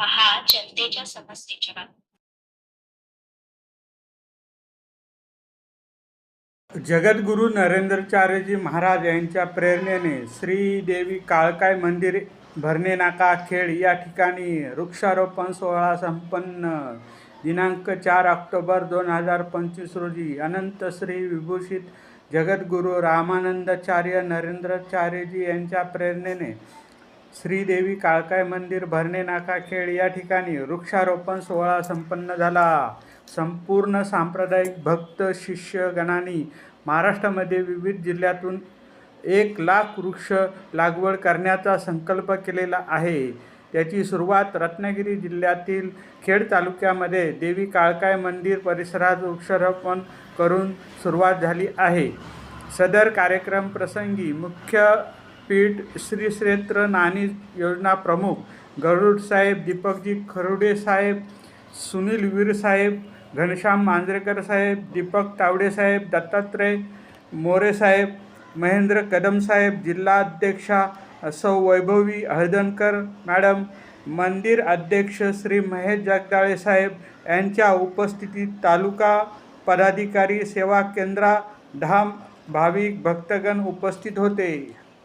पहा जनतेच्या समस्येच्या बाबतीत. जगद्गुरू नरेंद्रचार्यजी महाराज यांच्या प्रेरणेने श्री देवी काळकाय मंदिर भरणे नाका खेड या ठिकाणी वृक्षारोपण सोहळा संपन्न. दिनांक चार ऑक्टोबर दोन हजार पंचवीस रोजी अनंत श्री विभूषित जगद्गुरू रामानंदाचार्य नरेंद्रचार्यजी यांच्या प्रेरणेने श्रीदेवी काळकाय मंदिर भरणे नाकाखेड या ठिकाणी वृक्षारोपण सोहळा संपन्न झाला. संपूर्ण सांप्रदायिक भक्त शिष्य गणानी महाराष्ट्रामध्ये विविध जिल्ह्यातून एक लाख वृक्ष लागवड करण्याचा संकल्प केलेला आहे. त्याची सुरुवात रत्नागिरी जिल्ह्यातील खेड तालुक्यामध्ये देवी काळकाय मंदिर परिसरात वृक्षारोपण करून सुरुवात झाली आहे. सदर कार्यक्रम प्रसंगी मुख्य पीठ श्री क्षेत्र नाणी योजना प्रमुख गरुड साहेब दीपकजी खरुडे साहेब सुनील वीर साहेब घनश्याम मांजरेकर साहेब दीपक तावडे साहेब दत्तात्रय मोरे साहेब महेंद्र कदम साहेब जिल्हा अध्यक्षा सौ वैभवी हळदणकर मॅडम मंदिर अध्यक्ष श्री महेश जगदाळे साहेब यांच्या उपस्थितीत तालुका पदाधिकारी सेवा केंद्रा धाम भाविक भक्तगण उपस्थित होते.